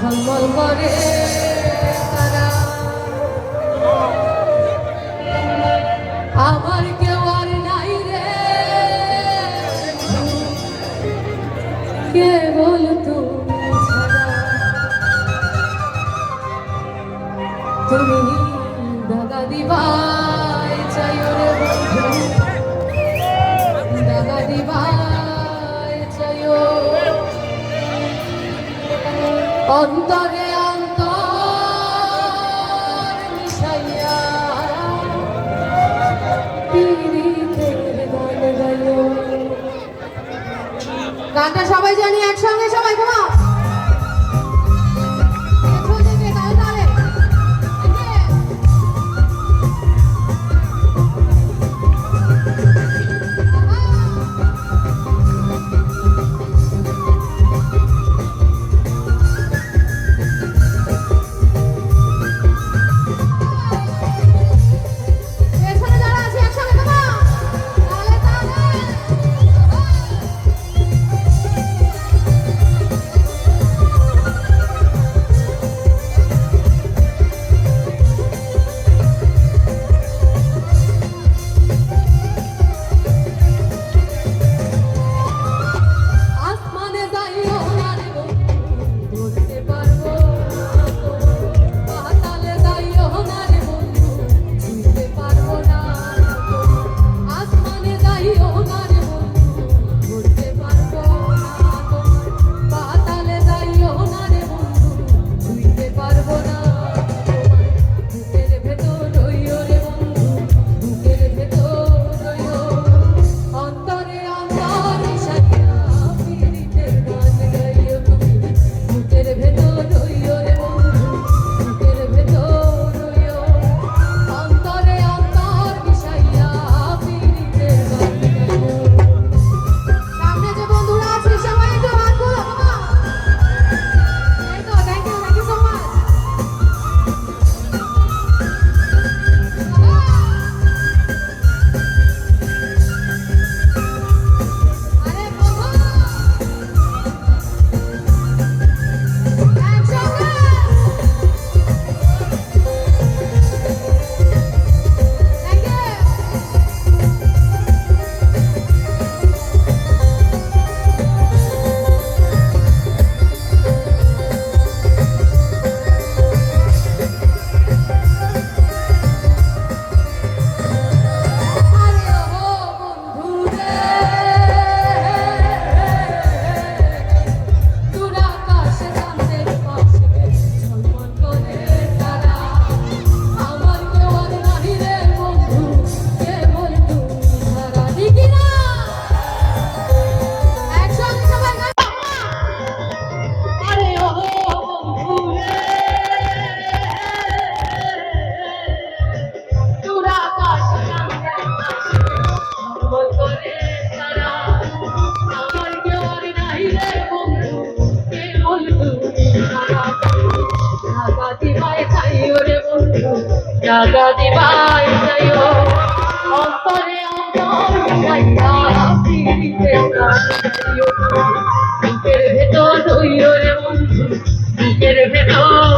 ঝলমল করে তারা। আমার কেউ আর নাই রে। কেবল তুমি ছাড়া? তুমি দাদা দিবা অন্তরে অন্তর মিশাইয়া। গানটা সবাই জানি একসঙ্গে সবাই কেমন জগদিবায় অন্তরে অন্তর ভেতর ধৈর্য রে বন্ধু বুকের ভেতর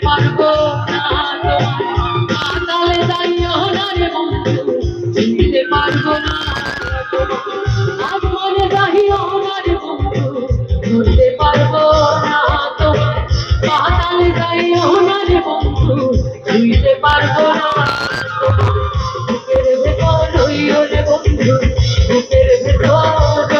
বুকের ভেতর